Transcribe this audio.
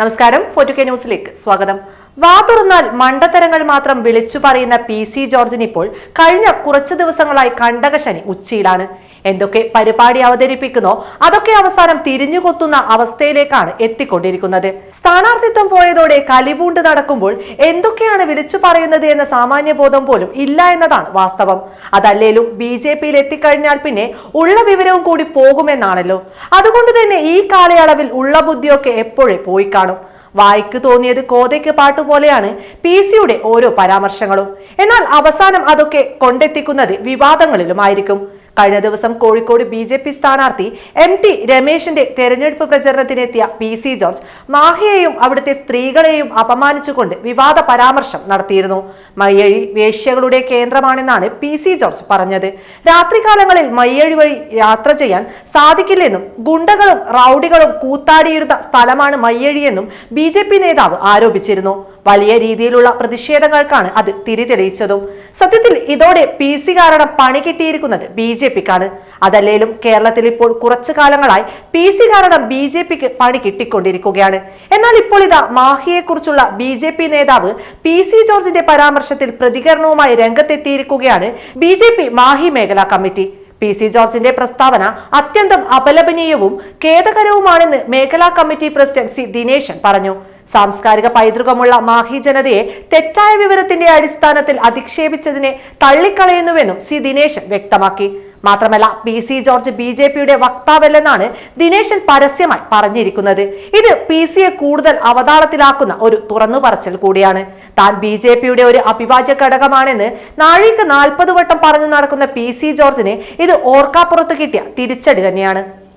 നമസ്കാരം. ഫോർട്ടു കെ ന്യൂസിലേക്ക് സ്വാഗതം. വാ തുറന്നാൽ മണ്ടത്തരങ്ങൾ മാത്രം വിളിച്ചു പറയുന്ന പി സി ജോർജിനിപ്പോൾ കഴിഞ്ഞ കുറച്ചു ദിവസങ്ങളായി കണ്ടകശനി ഉച്ചിയിലാണ്. എന്തൊക്കെ പരിപാടി അവതരിപ്പിക്കുന്നോ അതൊക്കെ അവസാനം തിരിഞ്ഞുകൊത്തുന്ന അവസ്ഥയിലേക്കാണ് എത്തിക്കൊണ്ടിരിക്കുന്നത്. സ്ഥാനാർത്ഥിത്വം പോയതോടെ കലിപൂണ്ട് നടക്കുമ്പോൾ എന്തൊക്കെയാണ് വിളിച്ചു പറയുന്നത് എന്ന സാമാന്യ ബോധം പോലും ഇല്ല എന്നതാണ് വാസ്തവം. അതല്ലേലും ബി ജെ പിയിൽ എത്തിക്കഴിഞ്ഞാൽ പിന്നെ ഉള്ള വിവരവും കൂടി പോകുമെന്നാണല്ലോ. അതുകൊണ്ട് തന്നെ ഈ കാലയളവിൽ ഉള്ള ബുദ്ധിയൊക്കെ എപ്പോഴേ പോയി കാണും. വായിക്ക് തോന്നിയത് കോതയ്ക്ക് പാട്ടുപോലെയാണ് പി സിയുടെ ഓരോ പരാമർശങ്ങളും. എന്നാൽ അവസാനം അതൊക്കെ കൊണ്ടെത്തിക്കുന്നത് വിവാദങ്ങളിലുമായിരിക്കും. കഴിഞ്ഞ ദിവസം കോഴിക്കോട് ബി ജെ പി സ്ഥാനാർത്ഥി എം ടി രമേശിന്റെ തെരഞ്ഞെടുപ്പ് പ്രചരണത്തിനെത്തിയ പി സി ജോർജ് മാഹിയെയും അവിടുത്തെ സ്ത്രീകളെയും അപമാനിച്ചുകൊണ്ട് വിവാദ പരാമർശം നടത്തിയിരുന്നു. മയ്യഴി വേശ്യകളുടെ കേന്ദ്രമാണെന്നാണ് പി സി ജോർജ് പറഞ്ഞത്. രാത്രികാലങ്ങളിൽ മയ്യഴി വഴി യാത്ര ചെയ്യാൻ സാധിക്കില്ലെന്നും ഗുണ്ടകളും റൌഡികളും കൂത്താടിയിരുന്ന സ്ഥലമാണ് മയ്യഴിയെന്നും ബി ജെ പി നേതാവ് ആരോപിച്ചിരുന്നു. വലിയ രീതിയിലുള്ള പ്രതിഷേധങ്ങൾക്കാണ് അത് തിരിതെളിയിച്ചതും. സത്യത്തിൽ ഇതോടെ പി സി കാരണം പണി കിട്ടിയിരിക്കുന്നത് ബി ജെ പിക്കാണ്. അതല്ലേലും കേരളത്തിൽ ഇപ്പോൾ കുറച്ചു കാലങ്ങളായി പി സി കാരണം ബി ജെ പിക്ക് പണി കിട്ടിക്കൊണ്ടിരിക്കുകയാണ്. എന്നാൽ ഇപ്പോൾ ഇതാ മാഹിയെക്കുറിച്ചുള്ള ബി ജെ പി നേതാവ് പി സി ജോർജിന്റെ പരാമർശത്തിൽ പ്രതികരണവുമായി രംഗത്തെത്തിയിരിക്കുകയാണ് ബി ജെ പി മാഹി മേഖലാ കമ്മിറ്റി. പി സി ജോർജിന്റെ പ്രസ്താവന അത്യന്തം അപലപനീയവും ഖേദകരവുമാണെന്ന് മേഖലാ കമ്മിറ്റി പ്രസിഡന്റ് സി ദിനേശൻ പറഞ്ഞു. സാംസ്കാരിക പൈതൃകമുള്ള മാഹി ജനതയെ തെറ്റായ വിവരത്തിന്റെ അടിസ്ഥാനത്തിൽ അധിക്ഷേപിച്ചതിനെ തള്ളിക്കളയുന്നുവെന്നും സി ദിനേശൻ വ്യക്തമാക്കി. മാത്രമല്ല P C George B J പിയുടെ വക്താവല്ലെന്നാണ് ദിനേശൻ പരസ്യമായി പറഞ്ഞിരിക്കുന്നത്. ഇത് പി സിയെ കൂടുതൽ അവതാളത്തിലാക്കുന്ന ഒരു തുറന്നു പറച്ചിൽ കൂടിയാണ്. താൻ ബി ജെ പിയുടെ ഒരു അഭിവാജ്യ ഘടകമാണെന്ന് നാഴിക്ക് നാൽപ്പത് വട്ടം പറഞ്ഞു നടക്കുന്ന പി സി ജോർജിന് ഇത് ഓർക്കാപ്പുറത്ത് കിട്ടിയ തിരിച്ചടി തന്നെയാണ്.